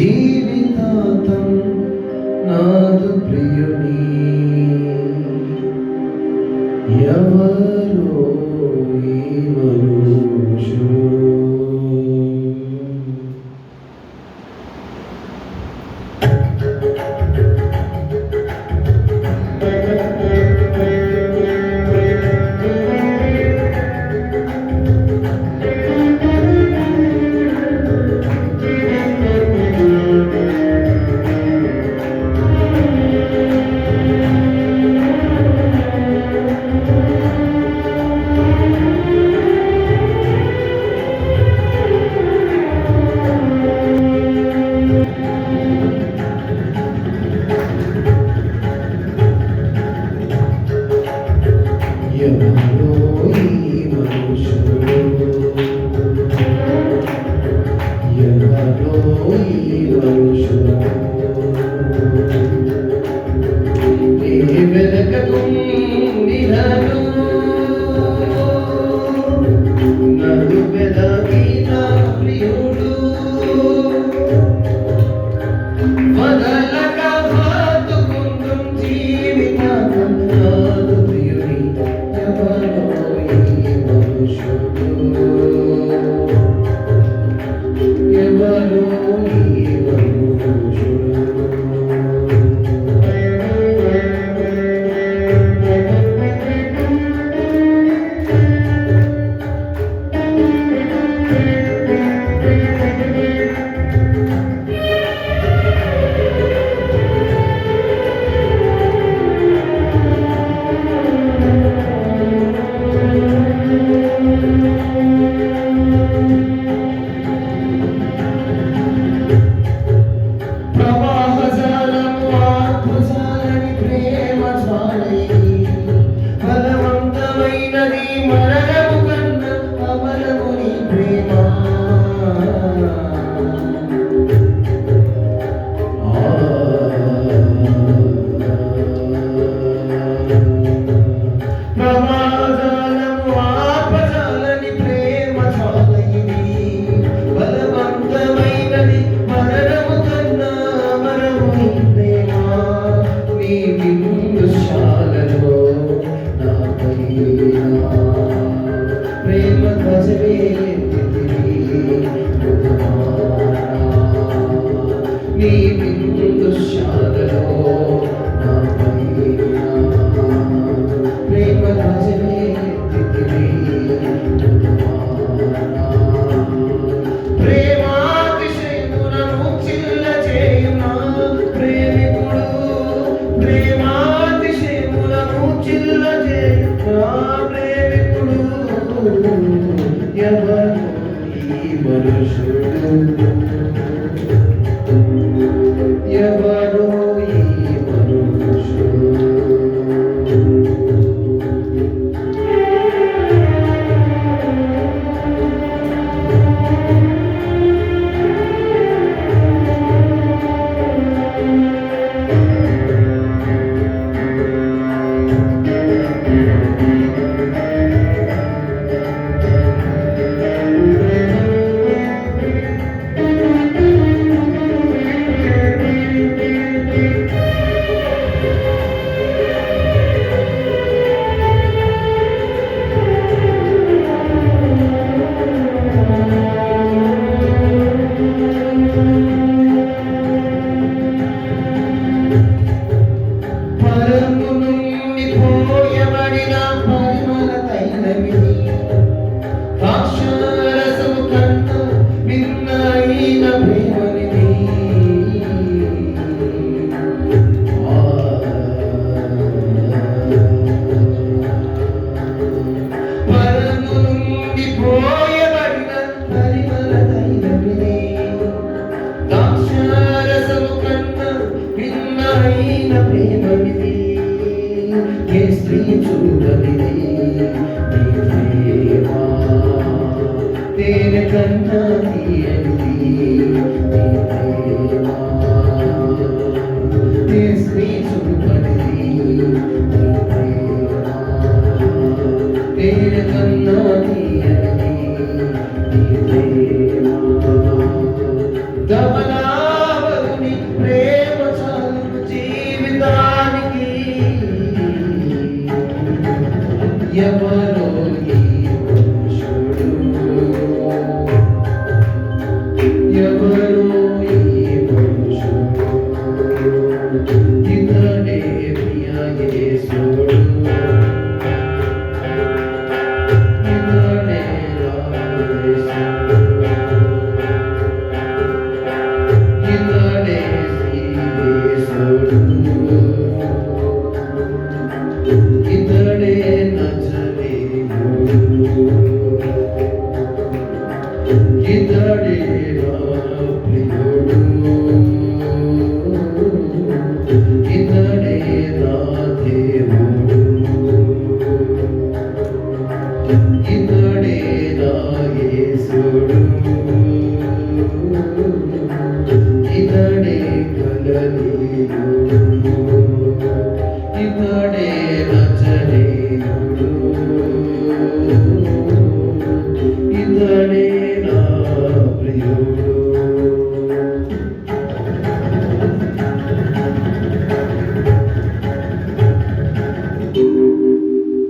జీవితాంతం నాదు ప్రియుని ఎవరో una కంట తీయదు స్త్రీ చూపది పేరు కన్నా తీయది గమనావరుని ప్రేమ చాలు జీవితానికి ఎవరు